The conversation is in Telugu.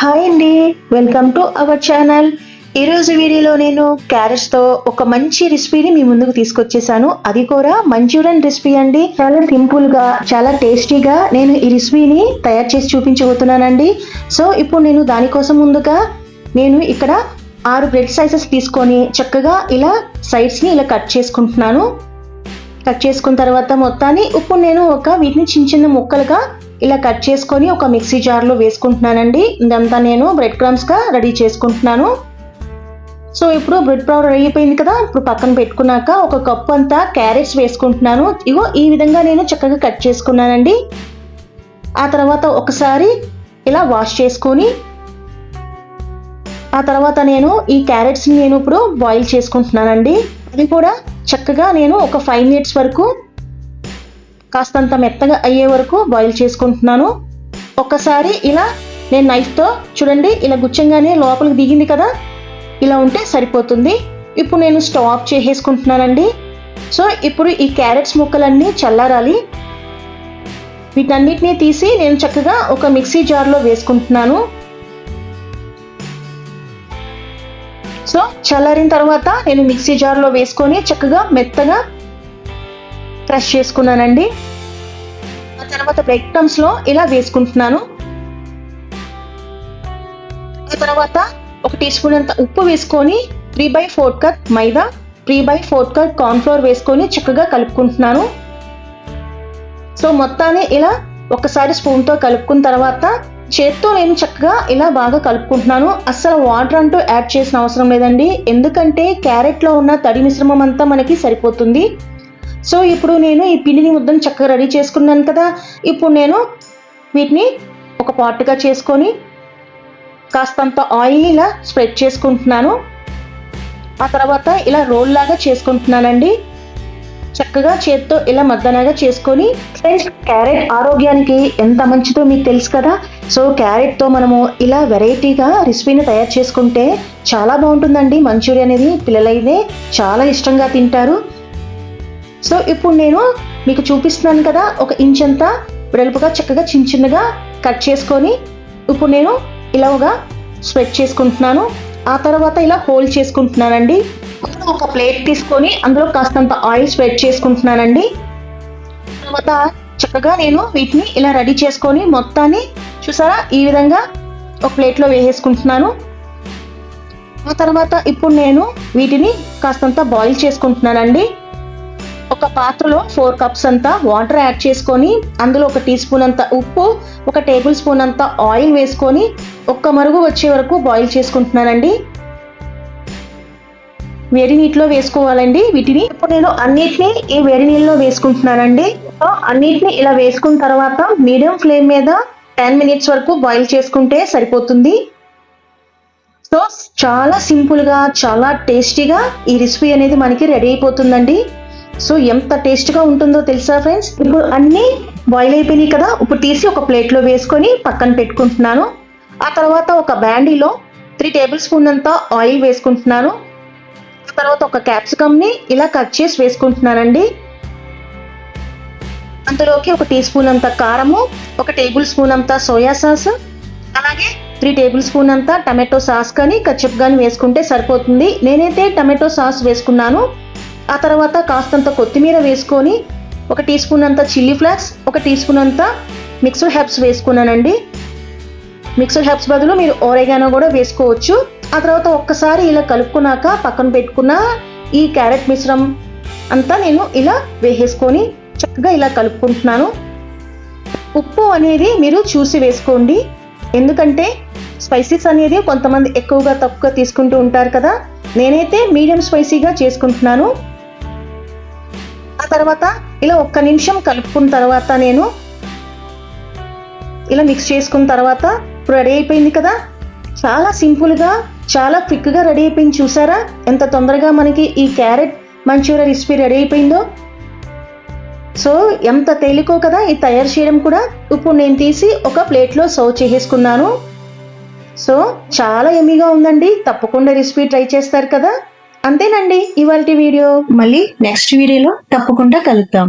హాయ్ అండి వెల్కమ్ టు అవర్ ఛానల్. ఈరోజు వీడియోలో నేను క్యారెట్స్తో ఒక మంచి రెసిపీని మీ ముందుకు తీసుకొచ్చేసాను. అది కూడా మంచూరియన్ రెసిపీ అండి. చాలా సింపుల్గా చాలా టేస్టీగా నేను ఈ రెసిపీని తయారు చేసి చూపించబోతున్నానండి. సో ఇప్పుడు నేను దానికోసం ముందుగా నేను ఇక్కడ ఆరు బ్రెడ్ సైజెస్ తీసుకొని చక్కగా ఇలా సైడ్స్ని ఇలా కట్ చేసుకుంటున్నాను. కట్ చేసుకున్న తర్వాత మొత్తాన్ని ఇప్పుడు నేను ఒక వీటిని చిన్న చిన్న ముక్కలుగా ఇలా కట్ చేసుకొని ఒక మిక్సీ జార్లో వేసుకుంటున్నానండి. ఇదంతా నేను బ్రెడ్ క్రమ్స్గా రెడీ చేసుకుంటున్నాను. సో ఇప్పుడు బ్రెడ్ పౌడర్ అయిపోయింది కదా ఇప్పుడు పక్కన పెట్టుకున్నాక ఒక కప్పు అంతా క్యారెట్స్ వేసుకుంటున్నాను. ఇగో ఈ విధంగా నేను చక్కగా కట్ చేసుకున్నానండి. ఆ తర్వాత ఒకసారి ఇలా వాష్ చేసుకొని ఆ తర్వాత నేను ఈ క్యారెట్స్ని నేను ఇప్పుడు బాయిల్ చేసుకుంటున్నానండి. అది కూడా చక్కగా నేను ఒక ఫైవ్ మినిట్స్ వరకు కాస్తంత మెత్తగా అయ్యే వరకు బాయిల్ చేసుకుంటున్నాను. ఒక్కసారి ఇలా నేను నైఫ్తో చూడండి ఇలా గుచ్చంగానే లోపలికి దిగింది కదా? ఇలా ఉంటే సరిపోతుంది. ఇప్పుడు నేను స్టవ్ ఆఫ్ చేసేసుకుంటున్నానండి. సో ఇప్పుడు ఈ క్యారెట్స్ ముక్కలన్నీ చల్లారాలి. వీటన్నిటిని తీసి నేను చక్కగా ఒక మిక్సీ జార్లో వేసుకుంటున్నాను. సో చల్లారిన తర్వాత నేను మిక్సీ జార్లో వేసుకొని చక్కగా మెత్తగా క్రష్ చేసుకున్నానండి. ఆ తర్వాత బ్రెడ్ క్రమ్స్లో ఇలా వేసుకుంటున్నాను. ఆ తర్వాత ఒక టీ స్పూన్ అంత ఉప్పు వేసుకొని three by four cup maida three by four cup cornflour వేసుకొని చక్కగా కలుపుకుంటున్నాను. సో మొత్తాన్ని ఇలా ఒకసారి స్పూన్తో కలుపుకున్న తర్వాత చేత్తో నేను చక్కగా ఇలా బాగా కలుపుకుంటున్నాను. అస్సలు వాటర్ అంటూ యాడ్ చేసిన అవసరం లేదండి. ఎందుకంటే క్యారెట్లో ఉన్న తడి మిశ్రమం అంతా మనకి సరిపోతుంది. సో ఇప్పుడు నేను ఈ పిండిని ముద్దను చక్కగా రెడీ చేసుకున్నాను కదా. ఇప్పుడు నేను వీటిని ఒక పాటుగా చేసుకొని కాస్తంత ఆయిల్ని ఇలా స్ప్రెడ్ చేసుకుంటున్నాను. ఆ తర్వాత ఇలా రోల్ లాగా చేసుకుంటున్నానండి. చక్కగా చేత్తో ఇలా మద్దనగా చేసుకొని ఫ్రెండ్స్ క్యారెట్ ఆరోగ్యానికి ఎంత మంచిదో మీకు తెలుసు కదా. సో క్యారెట్తో మనము ఇలా వెరైటీగా రెసిపీని తయారు చేసుకుంటే చాలా బాగుంటుందండి. మంచూరియా అనేది పిల్లలైతే చాలా ఇష్టంగా తింటారు. సో ఇప్పుడు నేను మీకు చూపిస్తున్నాను కదా ఒక ఇంచ్ అంతా వెడల్పుగా చక్కగా చిన్న చిన్నగా కట్ చేసుకొని ఇప్పుడు నేను ఇలాగా స్ప్రెడ్ చేసుకుంటున్నాను. ఆ తర్వాత ఇలా హోల్డ్ చేసుకుంటున్నానండి. ఒక ప్లేట్ తీసుకొని అందులో కాస్తంత ఆయిల్ స్ప్రెడ్ చేసుకుంటున్నానండి. తర్వాత చక్కగా నేను వీటిని ఇలా రెడీ చేసుకొని మొత్తాన్ని చూసారా? ఈ విధంగా ఒక ప్లేట్లో వేసేసుకుంటున్నాను. ఆ తర్వాత ఇప్పుడు నేను వీటిని కాస్తంత బాయిల్ చేసుకుంటున్నానండి. ఒక పాత్రలో ఫోర్ కప్స్ అంతా వాటర్ యాడ్ చేసుకొని అందులో ఒక టీ స్పూన్ అంత ఉప్పు ఒక టేబుల్ స్పూన్ అంత ఆయిల్ వేసుకొని ఒక్క మరుగు వచ్చే వరకు బాయిల్ చేసుకుంటున్నానండి. వేడి నీటిలో వేసుకోవాలండి. వీటిని ఇప్పుడు నేను అన్నిటిని ఈ వేడి నీళ్ళలో వేసుకుంటున్నానండి. సో అన్నిటిని ఇలా వేసుకున్న తర్వాత మీడియం ఫ్లేమ్ మీద టెన్ మినిట్స్ వరకు బాయిల్ చేసుకుంటే సరిపోతుంది. సో చాలా సింపుల్గా చాలా టేస్టీగా ఈ రెసిపీ అనేది మనకి రెడీ అయిపోతుందండి. సో ఎంత టేస్ట్గా ఉంటుందో తెలుసా ఫ్రెండ్స్? ఇప్పుడు అన్నీ బాయిల్ అయిపోయినాయి కదా ఇప్పుడు తీసి ఒక ప్లేట్లో వేసుకొని పక్కన పెట్టుకుంటున్నాను. ఆ తర్వాత ఒక బ్యాండీలో త్రీ టేబుల్ స్పూన్ అంతా ఆయిల్ వేసుకుంటున్నాను. తర్వాత ఒక క్యాప్సికమ్ని ఇలా కట్ చేసి వేసుకుంటున్నానండి. అందులోకి ఒక టీ స్పూన్ అంత కారము ఒక టేబుల్ స్పూన్ అంత సోయా సాస్ అలాగే త్రీ టేబుల్ స్పూన్ అంతా టమాటో సాస్ కానీ కచ్చప్ కానీ వేసుకుంటే సరిపోతుంది. నేనైతే టమాటో సాస్ వేసుకున్నాను. ఆ తర్వాత కాస్తంత కొత్తిమీర వేసుకొని ఒక టీ స్పూన్ అంత చిల్లీ ఫ్లాక్స్ ఒక టీ స్పూన్ అంత మిక్స్డ్ హెర్బ్స్ వేసుకున్నానండి. మిక్స్డ్ హెర్బ్స్ బదులు మీరు ఓరేగానో కూడా వేసుకోవచ్చు. ఆ తర్వాత ఒక్కసారి ఇలా కలుపుకున్నాక పక్కన పెట్టుకున్న ఈ క్యారెట్ మిశ్రమం అంతా నేను ఇలా వేసేసుకొని చక్కగా ఇలా కలుపుకుంటున్నాను. ఉప్పు అనేది మీరు చూసి వేసుకోండి. ఎందుకంటే స్పైసీస్ అనేది కొంతమంది ఎక్కువగా తక్కువగా తీసుకుంటూ ఉంటారు కదా. నేనైతే మీడియం స్పైసీగా చేసుకుంటున్నాను. తర్వాత ఇలా ఒక్క నిమిషం కలుపుకున్న తర్వాత నేను ఇలా మిక్స్ చేసుకున్న తర్వాత ఇప్పుడు రెడీ అయిపోయింది కదా? చాలా సింపుల్గా చాలా క్విక్గా రెడీ అయిపోయింది. చూసారా? ఎంత తొందరగా మనకి ఈ క్యారెట్ మంచూరియా రెసిపీ రెడీ అయిపోయిందో? సో ఎంత తేలికో కదా ఇది తయారు చేయడం కూడా. ఇప్పుడు నేను తీసి ఒక ప్లేట్లో సర్వ్ చేసేసుకున్నాను. సో చాలా ఎమీగా ఉందండి. తప్పకుండా రెసిపీ ట్రై చేస్తారు కదా? అంతేనండి ఇవాళ వీడియో. మళ్ళీ నెక్స్ట్ వీడియోలో తప్పకుండా కలుద్దాం.